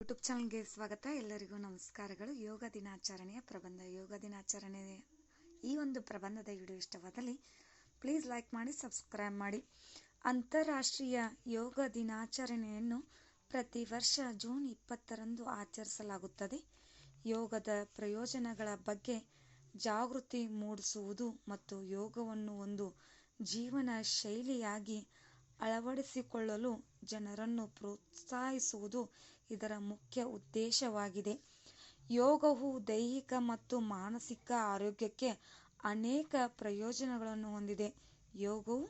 YouTube ಚಾನಲ್ಗೆ ಸ್ವಾಗತ. ಎಲ್ಲರಿಗೂ ನಮಸ್ಕಾರಗಳು. ಯೋಗ ದಿನಾಚರಣೆಯ ಪ್ರಬಂಧ. ಯೋಗ ದಿನಾಚರಣೆ ಈ ಒಂದು ಪ್ರಬಂಧದ ವಿಡಿಯೋ ಇಷ್ಟವಾದಲ್ಲಿ ಪ್ಲೀಸ್ ಲೈಕ್ ಮಾಡಿ ಸಬ್ಸ್ಕ್ರೈಬ್ ಮಾಡಿ. ಅಂತಾರಾಷ್ಟ್ರೀಯ ಯೋಗ ದಿನಾಚರಣೆಯನ್ನು ಪ್ರತಿ ವರ್ಷ ಜೂನ್ ಇಪ್ಪತ್ತರಂದು ಆಚರಿಸಲಾಗುತ್ತದೆ. ಯೋಗದ ಪ್ರಯೋಜನಗಳ ಬಗ್ಗೆ ಜಾಗೃತಿ ಮೂಡಿಸುವುದು ಮತ್ತು ಯೋಗವನ್ನು ಒಂದು ಜೀವನ ಶೈಲಿಯಾಗಿ ಅಳವಡಿಸಿಕೊಳ್ಳಲು ಜನರನ್ನು ಪ್ರೋತ್ಸಾಹಿಸುವುದು ಇದರ ಮುಖ್ಯ ಉದ್ದೇಶವಾಗಿದೆ. ಯೋಗವು ದೈಹಿಕ ಮತ್ತು ಮಾನಸಿಕ ಆರೋಗ್ಯಕ್ಕೆ ಅನೇಕ ಪ್ರಯೋಜನಗಳನ್ನು ಹೊಂದಿದೆ. ಯೋಗವು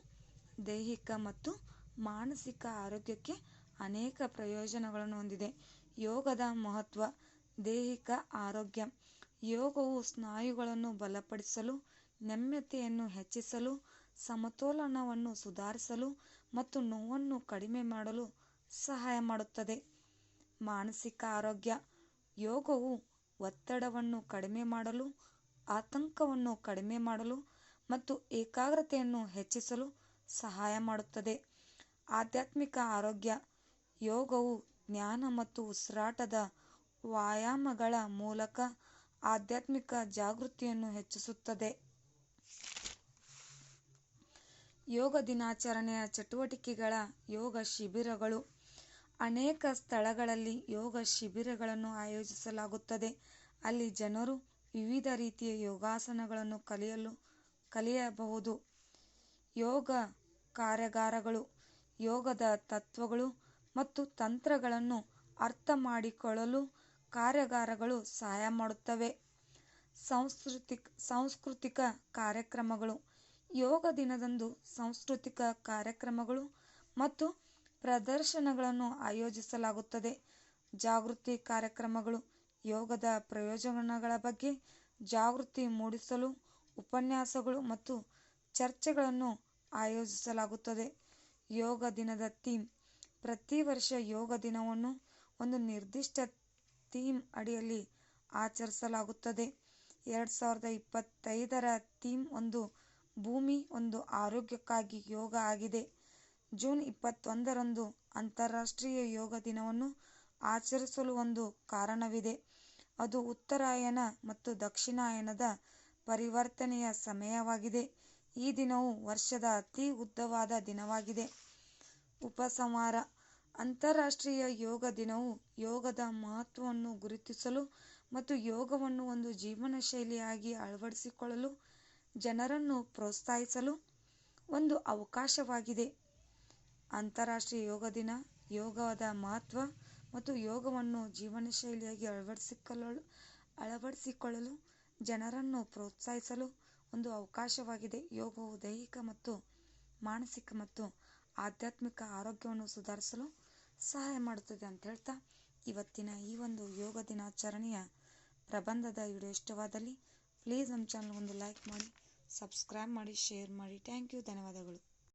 ದೈಹಿಕ ಮತ್ತು ಮಾನಸಿಕ ಆರೋಗ್ಯಕ್ಕೆ ಅನೇಕ ಪ್ರಯೋಜನಗಳನ್ನು ಹೊಂದಿದೆ. ಯೋಗದ ಮಹತ್ವ ದೈಹಿಕ ಆರೋಗ್ಯ. ಯೋಗವು ಸ್ನಾಯುಗಳನ್ನು ಬಲಪಡಿಸಲು, ನಮ್ಯತೆಯನ್ನು ಹೆಚ್ಚಿಸಲು ಸಮತೋಲನವನ್ನು ಸುಧಾರಿಸಲು ಮತ್ತು ನೋವನ್ನು ಕಡಿಮೆ ಮಾಡಲು ಸಹಾಯ ಮಾಡುತ್ತದೆ. ಮಾನಸಿಕ ಆರೋಗ್ಯ, ಯೋಗವು ಒತ್ತಡವನ್ನು ಕಡಿಮೆ ಮಾಡಲು, ಆತಂಕವನ್ನು ಕಡಿಮೆ ಮಾಡಲು ಮತ್ತು ಏಕಾಗ್ರತೆಯನ್ನು ಹೆಚ್ಚಿಸಲು ಸಹಾಯ ಮಾಡುತ್ತದೆ. ಆಧ್ಯಾತ್ಮಿಕ ಆರೋಗ್ಯ, ಯೋಗವು ಜ್ಞಾನ ಮತ್ತು ಉಸಿರಾಟದ ವ್ಯಾಯಾಮಗಳ ಮೂಲಕ ಆಧ್ಯಾತ್ಮಿಕ ಜಾಗೃತಿಯನ್ನು ಹೆಚ್ಚಿಸುತ್ತದೆ. ಯೋಗ ದಿನಾಚರಣೆಯ ಚಟುವಟಿಕೆಗಳ ಯೋಗ ಶಿಬಿರಗಳು. ಅನೇಕ ಸ್ಥಳಗಳಲ್ಲಿ ಯೋಗ ಶಿಬಿರಗಳನ್ನು ಆಯೋಜಿಸಲಾಗುತ್ತದೆ. ಅಲ್ಲಿ ಜನರು ವಿವಿಧ ರೀತಿಯ ಯೋಗಾಸನಗಳನ್ನು ಕಲಿಯಲು, ಕಲಿಯಬಹುದು. ಯೋಗ ಕಾರ್ಯಾಗಾರಗಳು, ಯೋಗದ ತತ್ವಗಳು ಮತ್ತು ತಂತ್ರಗಳನ್ನು ಅರ್ಥ ಮಾಡಿಕೊಳ್ಳಲು ಕಾರ್ಯಾಗಾರಗಳು ಸಹಾಯ ಮಾಡುತ್ತವೆ. ಸಾಂಸ್ಕೃತಿಕ ಸಾಂಸ್ಕೃತಿಕ ಕಾರ್ಯಕ್ರಮಗಳು ಯೋಗ ದಿನದಂದು ಸಾಂಸ್ಕೃತಿಕ ಕಾರ್ಯಕ್ರಮಗಳು ಮತ್ತು ಪ್ರದರ್ಶನಗಳನ್ನು ಆಯೋಜಿಸಲಾಗುತ್ತದೆ. ಜಾಗೃತಿ ಕಾರ್ಯಕ್ರಮಗಳು ಯೋಗದ ಪ್ರಯೋಜನಗಳ ಬಗ್ಗೆ ಜಾಗೃತಿ ಮೂಡಿಸಲು ಉಪನ್ಯಾಸಗಳು ಮತ್ತು ಚರ್ಚೆಗಳನ್ನು ಆಯೋಜಿಸಲಾಗುತ್ತದೆ. ಯೋಗ ದಿನದ ಥೀಮ್, ಪ್ರತಿ ವರ್ಷ ಯೋಗ ದಿನವನ್ನು ಒಂದು ನಿರ್ದಿಷ್ಟ ಥೀಮ್ ಅಡಿಯಲ್ಲಿ ಆಚರಿಸಲಾಗುತ್ತದೆ. ಎರಡು ಸಾವಿರದ ಇಪ್ಪತ್ತೈದರ ಥೀಮ್ ಒಂದು ಭೂಮಿ ಒಂದು ಆರೋಗ್ಯಕ್ಕಾಗಿ ಯೋಗ ಆಗಿದೆ. ಜೂನ್ ಇಪ್ಪತ್ತೊಂದರಂದು ಅಂತಾರಾಷ್ಟ್ರೀಯ ಯೋಗ ದಿನವನ್ನು ಆಚರಿಸಲು ಒಂದು ಕಾರಣವಿದೆ. ಅದು ಉತ್ತರಾಯಣ ಮತ್ತು ದಕ್ಷಿಣಾಯನದ ಪರಿವರ್ತನೆಯ ಸಮಯವಾಗಿದೆ. ಈ ದಿನವು ವರ್ಷದ ಅತಿ ಉದ್ದವಾದ ದಿನವಾಗಿದೆ. ಉಪಸಂಹಾರ. ಅಂತಾರಾಷ್ಟ್ರೀಯ ಯೋಗ ದಿನವು ಯೋಗದ ಮಹತ್ವವನ್ನು ಗುರುತಿಸಲು ಮತ್ತು ಯೋಗವನ್ನು ಒಂದು ಜೀವನ ಶೈಲಿಯಾಗಿ ಅಳವಡಿಸಿಕೊಳ್ಳಲು ಜನರನ್ನು ಪ್ರೋತ್ಸಾಹಿಸಲು ಒಂದು ಅವಕಾಶವಾಗಿದೆ. ಅಂತಾರಾಷ್ಟ್ರೀಯ ಯೋಗ ದಿನ, ಯೋಗದ ಮಹತ್ವ ಮತ್ತು ಯೋಗವನ್ನು ಜೀವನ ಶೈಲಿಯಾಗಿ ಅಳವಡಿಸಿಕೊಳ್ಳಲು ಅಳವಡಿಸಿಕೊಳ್ಳಲು ಜನರನ್ನು ಪ್ರೋತ್ಸಾಹಿಸಲು ಒಂದು ಅವಕಾಶವಾಗಿದೆ. ಯೋಗವು ದೈಹಿಕ ಮತ್ತು ಮಾನಸಿಕ ಮತ್ತು ಆಧ್ಯಾತ್ಮಿಕ ಆರೋಗ್ಯವನ್ನು ಸುಧಾರಿಸಲು ಸಹಾಯ ಮಾಡುತ್ತದೆ ಅಂತ ಹೇಳ್ತಾ ಇವತ್ತಿನ ಈ ಒಂದು ಯೋಗ ದಿನಾಚರಣೆಯ ಪ್ರಬಂಧದ ವಿಡಿಯೋ ಇಷ್ಟವಾದಲ್ಲಿ ಪ್ಲೀಸ್ ನಮ್ಮ ಚಾನಲ್ ಒಂದು ಲೈಕ್ ಮಾಡಿ. ಸಬ್ಸ್ಕ್ರೈಬ್ ಮಾಡಿ ಶೇರ್ ಮಾಡಿ. ಥ್ಯಾಂಕ್ ಯು ಧನ್ಯವಾದಗಳು.